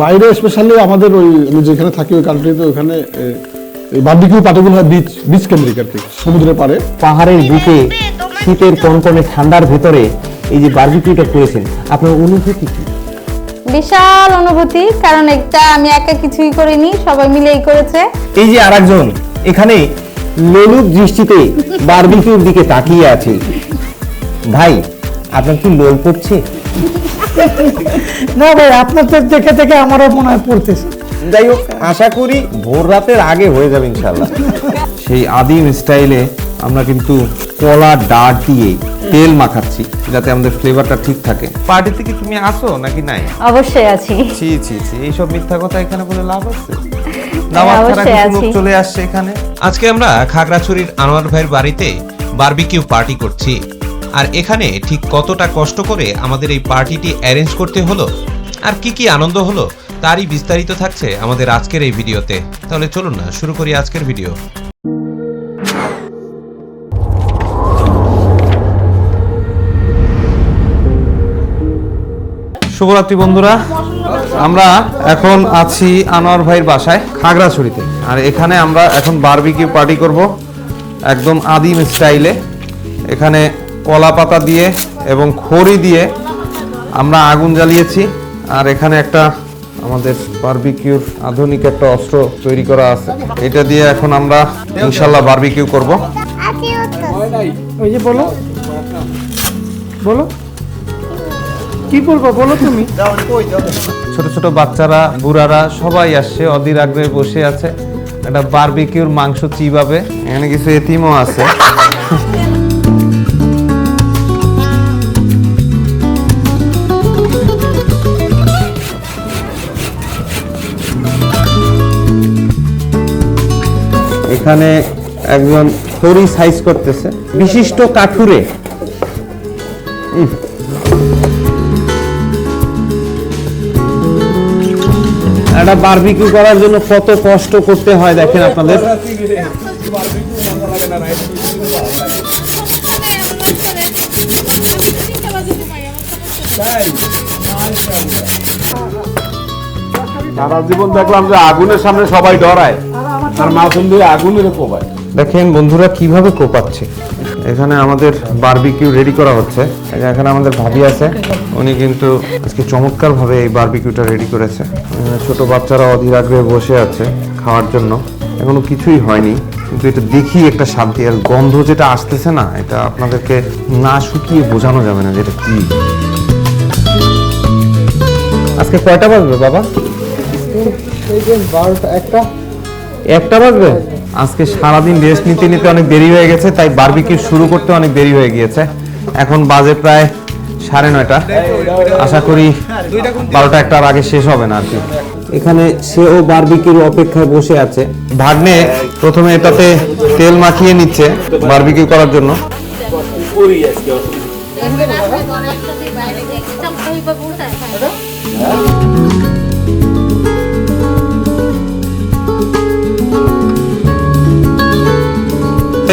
বাইরে স্পেশালি আমাদের ওই আমি যেখানে থাকি ওই কান্ট্রিতে ওখানে বার্বিকিউ পার্টিগুলো হয় বিচ বিচ কেন্দ্রিক আর কি সমুদ্রের পাড়ে। পাহাড়ের বুকে শীতের কনকনে ঠান্ডার ভেতরে এই যে বারবিকিউটা করেছেন আপনার অনুভূতি কি? বিশাল অনুভূতি কারণ একটা আমি একা কিছুই করিনি সবাই মিলেই করেছে। এই যে আরেকজন এখানে লোলুপ দৃষ্টিতে বারবিকিউর দিকে তাকিয়ে আছে। ভাই আপনার কি লোল পড়ছে? না ভাই আপনাদের দেখে দেখে আমারও মনে হয় পড়তেছে। যাই হোক আশা করি ভোর রাতের আগে হয়ে যাবে ইনশাল্লাহ সেই আদিম স্টাইলে আমরা কিন্তু কলা ডাট দিয়ে তেল মাখাচ্ছি যাতে আমাদের ফ্লেভারটা ঠিক থাকে। পার্টিতে কি তুমি আসো নাকি নাই? অবশ্যই আছি। ছি ছি ছি এইসব মিথ্যা কথা এখানে বলে লাভ আছে? দাওয়াত ছাড়া অবশ্যই কিছু লোক চলে আসছে এখানে। আজকে আমরা খাগড়াছড়ির আনোয়ার ভাইয়ের বাড়িতে বারবিকিউ পার্টি করছি। আর এখানে ঠিক কতটা কষ্ট করে আমাদের এই পার্টিটি অ্যারেঞ্জ করতে হলো? আর কি কি আনন্দ হলো? তারই বিস্তারিত থাকছে আমাদের আজকের এই ভিডিওতে। তাহলে চলুন না, শুরু করি আজকের ভিডিও। শুভরাত্রি বন্ধুরা। আমরা এখন আছি আনোয়ার ভাইয়ের বাসায়, খাগড়াছড়িতে। আর এখানে আমরা এখন বারবিকিউ পার্টি করব একদম আদিম স্টাইলে। এখানে কলা পাতা দিয়ে এবং খড়ি দিয়ে আমরা আগুন জ্বালিয়েছি। আর এখানে একটা আমাদের বারবিকিউর আধুনিক একটা অস্ত্র তৈরি করা আছে। এটা দিয়ে এখন আমরা ইনশাল্লাহ বারবিকিউ করব। ওই যে বলো। বলো। কি বলব বলো তুমি? ছোট ছোট বাচ্চারা বুড়ারা সবাই আসছে অধীর আগ্রহে বসে আছে। একটা বারবিকিউর মাংস চিবাবে। এখানে কিছু এতিমও আছে। এখানে একজন খড়ি সাইজ করতেছে। বিশিষ্ট কাঠুরে। একটা বারবিকিউ করার জন্য কত কষ্ট করতে হয় দেখেন আপনাদের। সারা জীবন দেখলাম যে আগুনের সামনে সবাই ডরায়। আর মাথুন দিয়ে আগুনের কোপায় দেখেন বন্ধুরা কীভাবে কোপাচ্ছে। এখানে আমাদের বারবিকিউ রেডি করা হচ্ছে। এখানে আমাদের ভাবি আছে উনি কিন্তু আজকে চমৎকার ভাবে এই বারবিকিউটা রেডি করেছে। ছোট বাচ্চারা অধীর আগ্রহে বসে আছে খাওয়ার জন্য। এখনও কিছুই হয়নি কিন্তু এটা দেখি একটা শান্তি আর গন্ধ যেটা আসতেছে না এটা আপনাদেরকে না শুকিয়ে বোঝানো যাবে না যেটা কি। আজকে কয়টা বাজবে বাবা? একটা। বাজবে? আজকে সারাদিন রেস্ট নিতে নিতে অনেক দেরি হয়ে গেছে, তাই বারবিকিউ শুরু করতে অনেক দেরি হয়ে গিয়েছে। এখন বাজে প্রায় সাড়ে নয়টা। আশা করি বারোটা একটার আগে শেষ হবে না আর কি। এখানে সেও বারবিকিউর অপেক্ষায় বসে আছে। ভাগ্নে প্রথমে এটাতে তেল মাখিয়ে নিচ্ছে বারবিকিউ করার জন্য।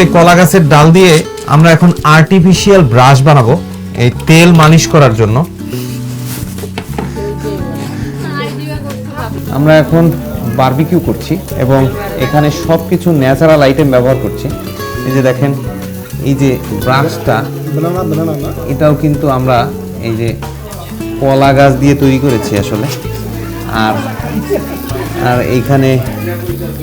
এই কলা গাছের ডাল দিয়ে আমরা এখন আর্টিফিশিয়াল ব্রাশ বানাবো, এই তেল মালিশ করার জন্য। আমরা এখন বারবিকিউ করছি এবং এখানে সব কিছু ন্যাচারাল আইটেম ব্যবহার করছি। এই যে দেখেন, এই যে ব্রাশটা এটাও কিন্তু আমরা এই যে কলা গাছ দিয়ে তৈরি করেছি আসলে। আর আর এইখানে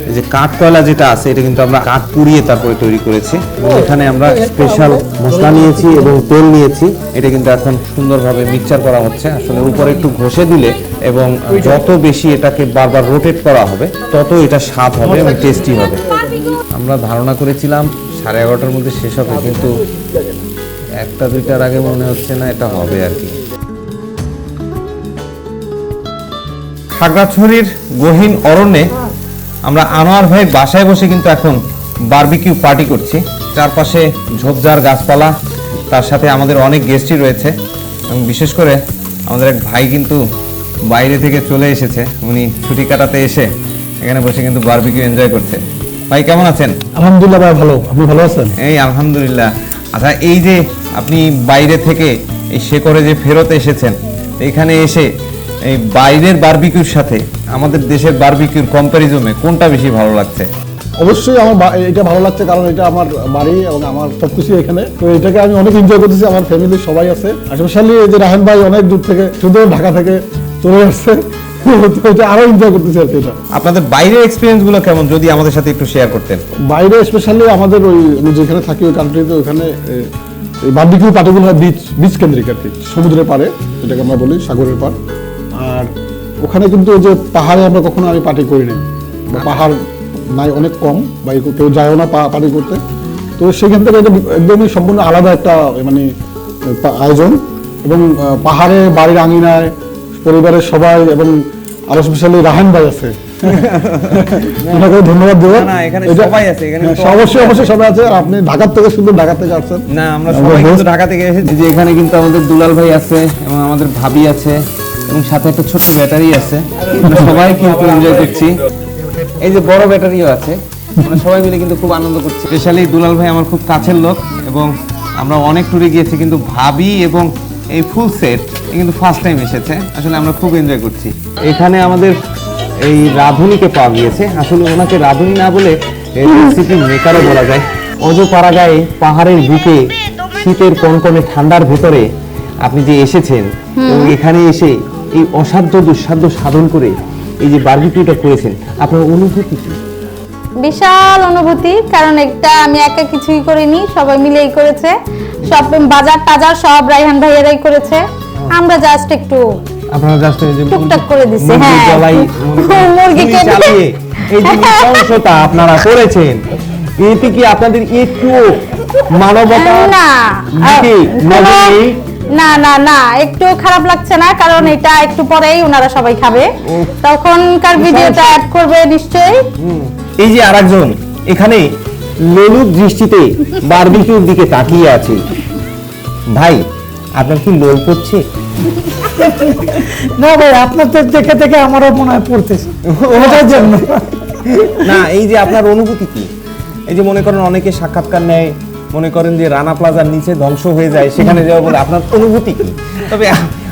এই যে কাঠ কয়লা যেটা আছে, এটা কিন্তু আমরা কাঠ পুড়িয়ে তারপরে তৈরি করেছি। এবং এখানে আমরা স্পেশাল মশলা নিয়েছি এবং তেল নিয়েছি। এটা কিন্তু এখন সুন্দরভাবে মিক্সচার করা হচ্ছে। আসলে উপরে একটু ঘষে দিলে এবং যত বেশি এটাকে বারবার রোটেট করা হবে, তত এটা স্বাদ হবে এবং টেস্টি হবে। আমরা ধারণা করেছিলাম সাড়ে এগারোটার মধ্যে শেষ হবে, কিন্তু একটা দুইটার আগে মনে হচ্ছে না, এটা হবে আর কি। খাগড়াছড়ির গহীন অরণ্যে আমরা আনোয়ার ভাইয়ের বাসায় বসে কিন্তু এখন বারবিকিউ পার্টি করছি। চারপাশে ঝোপঝাড় গাছপালা তার সাথে আমাদের অনেক গেস্টই রয়েছে এবং বিশেষ করে আমাদের এক ভাই কিন্তু বাইরে থেকে চলে এসেছে। উনি ছুটি কাটাতে এসে এখানে বসে কিন্তু বারবিকিউ এনজয় করছে। ভাই কেমন আছেন? আলহামদুলিল্লাহ ভাই ভালো। আপনি ভালো আছেন? এই আলহামদুলিল্লাহ। আচ্ছা এই যে আপনি বাইরে থেকে এই শেকরে যে ফেরত এসেছেন এখানে এসে এই বাইরের বারবিকিউর সাথে আমাদের দেশের বারবিকিউর কম্প্যারিজনে কোনটা বেশি ভালো লাগছে? অবশ্যই আমার এটা ভালো লাগছে কারণ এটা আমার বাড়ি এবং আমার সবকিছু এখানে। তো এটাকে আমি অনেক এনজয় করতেছি আমার ফ্যামিলির সবাই আছে। স্পেশালি এই যে রাহেন ভাই অনেক দূর থেকে শুধু ঢাকা থেকে চলে আসছে। এটা আরও এনজয় করতেছি আর কি এটা। আপনাদের বাইরের এক্সপিরিয়েন্সগুলো কেমন? যদি আমাদের সাথে একটু শেয়ার করতেন। বাইরে স্পেশালি আমাদের ওই আমি যেখানে থাকি ওই কান্ট্রিতে ওখানে বার্বিকিউ পার্টিগুলো হয় বিচ বিচ কেন্দ্রিক আর কি সমুদ্রের পারে যেটাকে আমরা বলি সাগরের পাড়। ওখানে কিন্তু ওই যে পাহাড়ে আমরা কখনো আমি পার্টি করি নাই। বা পাহাড় নাই অনেক কম বা কেউ যায়ও না পার্টি করতে। তো সেখান থেকে এটা একদমই সম্পূর্ণ আলাদা একটা মানে আয়োজন। এবং পাহাড়ে বাড়ির আঙিনায় পরিবারের সবাই এবং আরও স্পেশালি রাহান ভাই আছে। ধন্যবাদ দেবো। না, না, সবাই আছে, এখানে হ্যাঁ, অবশ্যই অবশ্যই সবাই আছে। আর আপনি ঢাকার থেকে শুধু ঢাকা থেকে আসছেন। না আমরা আমরা সবাই ঢাকা থেকে এসেছি। যে এখানে কিন্তু আমাদের দুলাল ভাই আছে এবং আমাদের ভাবি আছে। এবং সাথে একটা ছোট্ট ব্যাটারি আছে। সবাই কিন্তু এনজয় করছি। এই যে বড় ব্যাটারিও আছে আমরা সবাই মিলে কিন্তু খুব আনন্দ করছি। স্পেশালি দুলাল ভাই আমার খুব কাছের লোক এবং আমরা অনেক ট্যুরে গিয়েছি কিন্তু ভাবি এবং এই ফুল সেট কিন্তু ফার্স্ট টাইম এসেছে। আসলে আমরা খুব এনজয় করছি। এখানে আমাদের এই রাধুনিকে পাওয়া গিয়েছে। আসলে ওনাকে রাধুনি না বলে রেসিপি মেকারও বলা যায়। অজপাড়া গায়ে পাহাড়ের বুকে শীতের কনকনে ঠান্ডার ভেতরে আপনি যে এসেছেন এবং এখানে এসে এই অসাধ্য দুঃসাধ্য সাধন করে এই যে বার্বিকিউটা করেছেন আপনার অনুভূতি কি? বিশাল অনুভূতি কারণ একটা আমি একা কিছুই করিনি সবাই মিলেই করেছে। সব বাজার টাজার সব রাইহান ভাইয়েরাই করেছে। আমরা জাস্ট একটু আপনারা জাস্ট এই যে টুকটাক করে দিছে, হ্যাঁ। মুরগি চালিয়ে এই যে নৃশংসতা আপনারা করেছেন এতে কি আপনাদের একটু মানবতা না। না না না একটু খারাপ লাগছে না কারণ এটা একটু পরেই ওনারা সবাই খাবে। তখনকার ভিডিওটা অ্যাড করবে নিশ্চয়ই। এই যে আরেকজন এখানে লোলুপ দৃষ্টিতে বারবিকিউর দিকে তাকিয়ে আছে। ভাই আপনার কি লোল পড়ছে? না ভাই আপনাদের দেখে দেখে আমারও মনে হয় পড়তেছে। ওটার জন্য। না এই যে আপনার অনুভূতি কি? এই যে মনে করেন অনেকে সাক্ষাৎকার নেয় মনে করেন যে রানা প্লাজার নিচে ধ্বংস হয়ে যায় সেখানে যাওয়া বলে আপনার অনুভূতি কি? তবে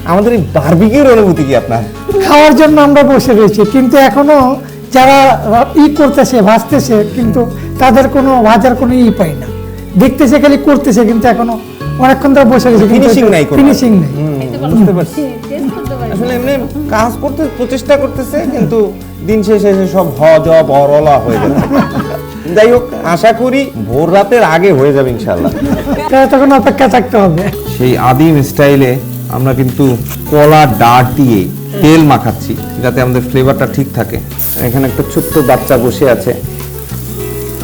আমাদের এই বারবিকিউর অনুভূতি কি আপনার? খাওয়ার জন্য আমরা বসে রয়েছি কিন্তু এখনও যারা ই করতেছে ভাজতেছে কিন্তু তাদের কোনো ভাজার কোনো ই পাই না। দেখতেছে খালি করতেছে কিন্তু এখনও অনেকক্ষণ ধরে বসে গেছে Finishing নাই ফিনিশিং নেই। বুঝতে পারছি। আসলে এমনি কাজ করতে প্রচেষ্টা করতেছে কিন্তু দিন শেষে এসে সব হ জ বরলা হয়ে যাচ্ছে যাই হোক আশা করি ভোর রাতের আগে হয়ে যাবে ইনশাল্লাহ তখন অপেক্ষা থাকতে হবে। সেই আদিম স্টাইলে আমরা কিন্তু কলা ডাট দিয়ে তেল মাখাচ্ছি যাতে আমাদের ফ্লেভারটা ঠিক থাকে। এখানে একটা ছোট্ট বাচ্চা বসে আছে।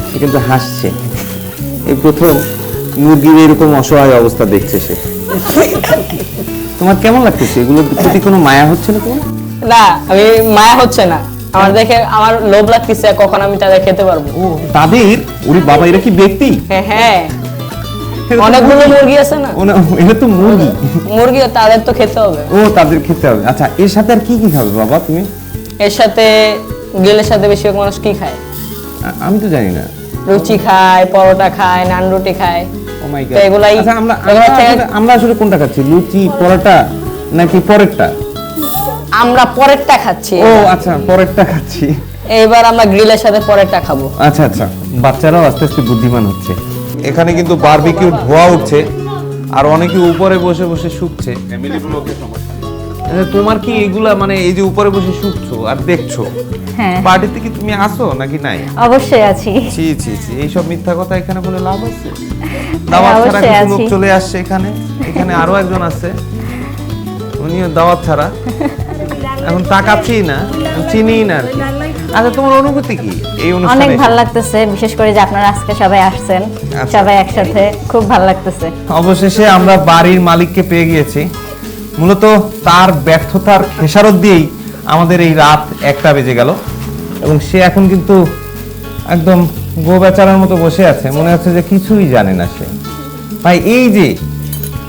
সে কিন্তু হাসছে। এই প্রথম মুরগির এরকম অসহায় অবস্থা দেখছে সে। তোমার কেমন লাগতেছে? এগুলোর প্রতি কোনো মায়া হচ্ছে না তোমার? না আমি মায়া হচ্ছে না। আমার দেখে আমার লোভ লাগতেছে কখন আমি তাদের খেতে পারব? তাদের? ওরে বাবা এরা কি ব্যক্তি? হ্যাঁ হ্যাঁ। অনেকগুলো মুরগি। আছে না? এটা তো মুরগি। মুরগি তাদের তো খেতে হবে। ও তাদের খেতে হবে। আচ্ছা এর সাথে আর কি কি খাবে বাবা তুমি? এর সাথে গ্রিলের সাথে বেশিরভাগ মানুষ কি খায়? আমি তো জানি না। লুচি খায় পরোটা খায় নান রুটি খায়। ও মাই তো এগুলাই- আচ্ছা আমরা আমরা আসলে- আমরা আসলে কোনটা খাচ্ছি? লুচি পরোটা নাকি পরেরটা? আমরা পরেরটা খাচ্ছি। ও আচ্ছা পরেরটা খাচ্ছি। এবার আমরা গ্রিলের সাথে পরেরটা খাব। আচ্ছা আচ্ছা। বাচ্চারাও আস্তে আস্তে বুদ্ধিমান হচ্ছে। এখানে কিন্তু বারবিকিউ ধোয়া উঠছে আর অনেকে উপরে বসে বসে শুকছে আচ্ছা, তোমার কি এগুলা মানে এই যে উপরে বসে শুকছো আর দেখছ হ্যাঁ। পার্টিতে কি তুমি আসো নাকি নাই? অবশ্যই আছি। ছি ছি ছি এইসব মিথ্যা কথা এখানে বলে লাভ আছে? দাওয়াত ছাড়া কিছু লোক চলে আসছে এখানে এখানে আরও একজন আছে। উনিও দাওয়াত ছাড়া। এখন তাকাচ্ছি না চিনি না আর কি। আচ্ছা তোমার অনুভূতি কি এই অনেক অনুষ্ঠানে ভালো লাগতেছে বিশেষ করে যে আপনারা আজকে সবাই আসছেন আচ্ছা। সবাই একসাথে খুব ভালো লাগতেছে। অবশেষে আমরা বাড়ির মালিককে পেয়ে গিয়েছি। মূলত তার ব্যর্থতার খেসারত দিয়েই আমাদের এই রাত একটা বেজে গেল। এবং সে এখন কিন্তু একদম গো বেচারার মতো বসে আছে। মনে হচ্ছে যে কিছুই জানে না সে। ভাই এই যে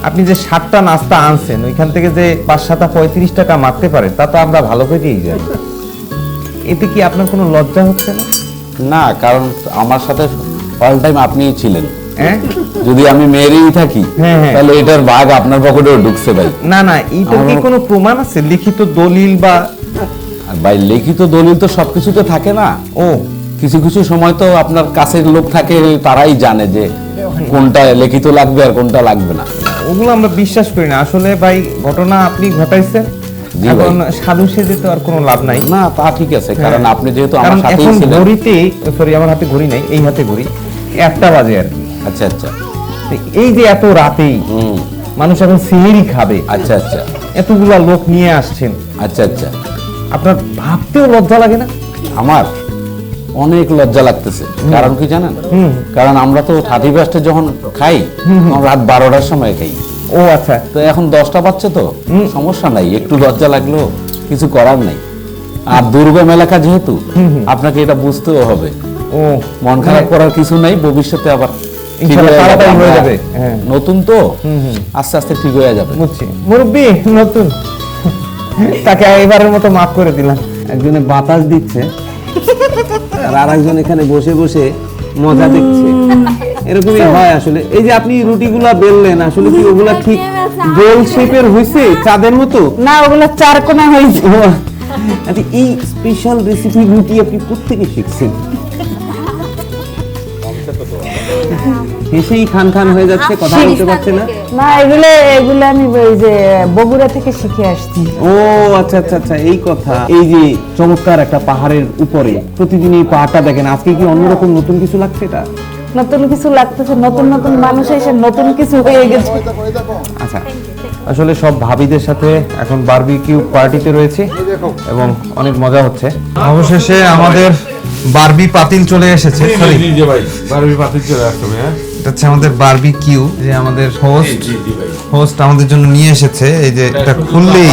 আপনি যে সাতটা নাস্তা আনছেন ওইখান থেকে যে পাঁচ সাতা পঁয়ত্রিশ টাকা মারতে পারে তা তো আমরা ভালো করেই জানি। এতে কি আপনার কোনো লজ্জা হচ্ছে না? না কারণ আমার সাথে অল টাইম আপনিই ছিলেন। হ্যাঁ? যদি আমি থাকি হ্যাঁ, হ্যাঁ। তাহলে এটার ভাগ আপনার পকেটেও ঢুকছে ভাই। না না এইটার কি আমার- কোনো প্রমাণ আছে? লিখিত দলিল বা আর ভাই লিখিত দলিল তো সবকিছুতে থাকে না। ও। কিছু কিছু সময় তো আপনার কাছের লোক থাকে তারাই জানে যে কোনটা লিখিত লাগবে আর কোনটা লাগবে না। ওগুলো আমরা বিশ্বাস করি না। আসলে ভাই ঘটনা আপনি ঘটাইছেন। এখন সাধু সেজে তো আর কোনো লাভ নাই। না তা ঠিক আছে। কারণ আপনি যেহেতু আমার সাথেই ছিলেন। ঘড়িতে সরি আমার হাতে ঘড়ি নাই এই হাতে ঘড়ি একটা বাজে আর আচ্ছা আচ্ছা। এই যে এত রাতেই মানুষ এখন সিহেরি খাবে। আচ্ছা আচ্ছা। এতগুলা লোক নিয়ে আসছেন। আচ্ছা আচ্ছা। আপনার ভাবতেও লজ্জা লাগে না? আমার? অনেক লজ্জা লাগতেছে। কারণ কি জানেন? কারণ আমরা তো থার্টি ফার্স্টে যখন খাই রাত বারোটার সময় খাই। ও আচ্ছা। তো এখন দশটা বাচ্চা তো সমস্যা নাই একটু লজ্জা লাগলেও কিছু করার নাই। আর দুর্গম এলাকা যেহেতু আপনাকে এটা বুঝতেও হবে। ও মন খারাপ করার কিছু নাই ভবিষ্যতে আবার হ্যাঁ। নতুন তো আস্তে আস্তে ঠিক হয়ে যাবে। বুঝছি। মুরব্বী নতুন। তাকে এবারের মতো মাফ করে দিলাম। একজনে বাতাস দিচ্ছে। আর আরেকজন এখানে বসে বসে মজা দেখছে। এরকমই হয় আসলে। এই যে আপনি রুটিগুলা বেললেন আসলে কি ওগুলা ঠিক গোল শেপের হইছে? চাঁদের মতো? না ওগুলা চার কোনা হয়েছে আচ্ছা এই স্পেশাল রেসিপি রুটি আপনি কোথেকে শিখছেন? হেসেই খান খান হয়ে যাচ্ছে কথা বলতে পারছে না। না এগুলো এগুলো আমি ওই যে বগুড়া থেকে শিখে আসছি। ও আচ্ছা আচ্ছা আচ্ছা এই কথা। এই যে চমৎকার একটা পাহাড়ের উপরে প্রতিদিন এই পাহাড়টা দেখেন আজকে কি অন্যরকম নতুন কিছু লাগছে এটা? নতুন কিছু লাগতেছে নতুন নতুন মানুষ এসে নতুন কিছু হয়ে গেছে। আচ্ছা আসলে সব ভাবিদের সাথে এখন বারবিকিউ পার্টিতে রয়েছে এবং অনেক মজা হচ্ছে। অবশেষে আমাদের বারবি পাতিল চলে এসেছে সরি জি ভাই বারবি পাতিল চলে হবে হ্যাঁ? এটা হচ্ছে আমাদের বারবিকিউ যে আমাদের হোস্ট হোস্ট আমাদের জন্য নিয়ে এসেছে। এই যে এটা খুললেই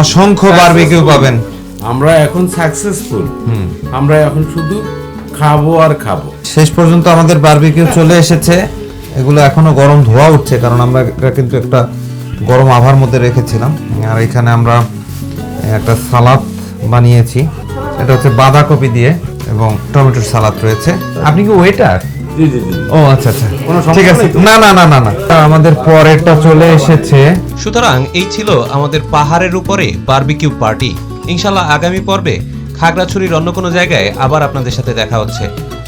অসংখ্য বারবিকিউ পাবেন। আমরা এখন সাকসেসফুল আমরা এখন শুধু খাব আর খাব। শেষ পর্যন্ত আমাদের বারবিকিউ চলে এসেছে। এগুলো এখনও গরম ধোয়া উঠছে কারণ আমরা এটা কিন্তু একটা গরম আভার মধ্যে রেখেছিলাম। আর এখানে আমরা একটা সালাদ বানিয়েছি। এটা হচ্ছে বাঁধাকপি দিয়ে এবং টমেটোর সালাদ রয়েছে। আপনি কি ওয়েটার ও আচ্ছা আচ্ছা। ঠিক আছে। না না না না না। আমাদের পরেরটা চলে এসেছে। সুতরাং এই ছিল আমাদের পাহাড়ের উপরে বারবিকিউ পার্টি। ইনশাল্লাহ আগামী পর্বে খাগড়াছড়ির অন্য কোনো জায়গায় আবার আপনাদের সাথে দেখা হচ্ছে।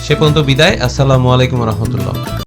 সে পর্যন্ত বিদায়। আসসালামু আলাইকুম রহমতুল্লাহ।